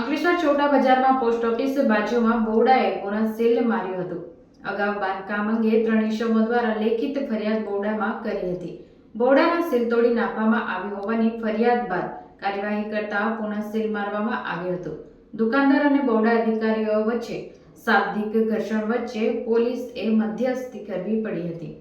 અંકલેશ્વર છોટા બજારમાં post office બાજુમાં બોડાએ પુનઃ સીલ માર્યું હતું. અગાઉ બાંધકામ અંગે ત્રણ ઇસમો દ્વારા લેખિત ફરિયાદ બોડામાં કરી હતી. બોડાના સીલ તોડી નાખવામાં આવી હોવાની ફરિયાદ બાદ કાર્યવાહી કરતા પુનઃ સીલ મારવામાં આવ્યું હતું. દુકાનદાર અને બોડા અધિકારીઓ વચ્ચે શાબ્દિક ઘર્ષણ વચ્ચે પોલીસએ મધ્યસ્થી કરવી પડી હતી.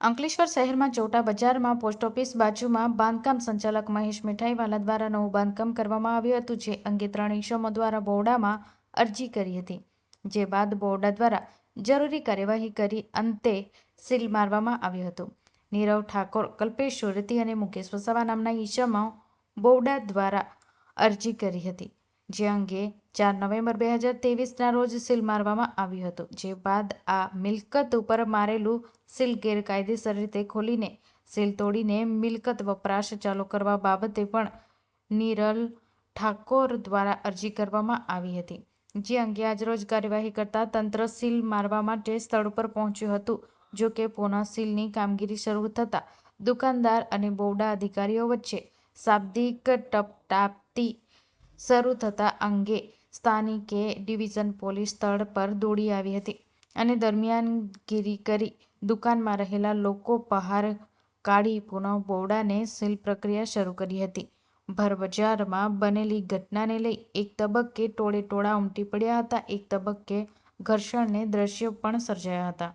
અંકલેશ્વર શહેરમાં ચોટા બજારમાં પોસ્ટ ઓફિસ બાજુમાં બાંધકામ સંચાલક મહેશ મીઠાઈવાલા દ્વારા નવું બાંધકામ કરવામાં આવ્યું હતું, જે અંગે ત્રણ ઇસમો દ્વારા બોર્ડામાં અરજી કરી હતી. જે બાદ બોર્ડા દ્વારા જરૂરી કાર્યવાહી કરી અંતે સીલ મારવામાં આવ્યું હતું. નીરવ ઠાકોર, કલ્પેશ સુરતી અને મુકેશ વસાવા નામના ઇસમો બોર્ડા દ્વારા અરજી કરી હતી. જે અંગે ચાર નવેમ્બર બે હજાર તેવીસના રોજ સીલ મારવામાં આવ્યું હતું, જે બાદ આ મિલકત ઉપર મારેલું સીલ ગેરકાયદેસર રીતે ખોલીને સીલ તોડીને મિલકત વપરાશ ચાલુ કરવા બાબતે પણ નિરલ ઠાકોર દ્વારા અરજી કરવામાં આવી હતી. જે અંગે આજરોજ કાર્યવાહી કરતા તંત્ર સીલ મારવા માટે સ્થળ પર પહોંચ્યું હતું, જો કે પુનઃ સીલની કામગીરી શરૂ થતાં દુકાનદાર અને બોવડા અધિકારીઓ વચ્ચે શાબ્દિક ટપટાપતી શરૂ થતા અંગે સ્થાનિકે ડિવિઝન પોલીસ સ્થળ પર દોડી આવી હતી અને દરમિયાનગીરી કરી દુકાનમાં રહેલા લોકો બહાર કાઢી પુનઃ બોવડાને સીલ પ્રક્રિયા શરૂ કરી હતી. ભરબજારમાં બનેલી ઘટનાને લઈ એક તબક્કે ટોળે ટોળા ઉમટી પડ્યા હતા, એક તબક્કે ઘર્ષણને દ્રશ્યો પણ સર્જાયા હતા.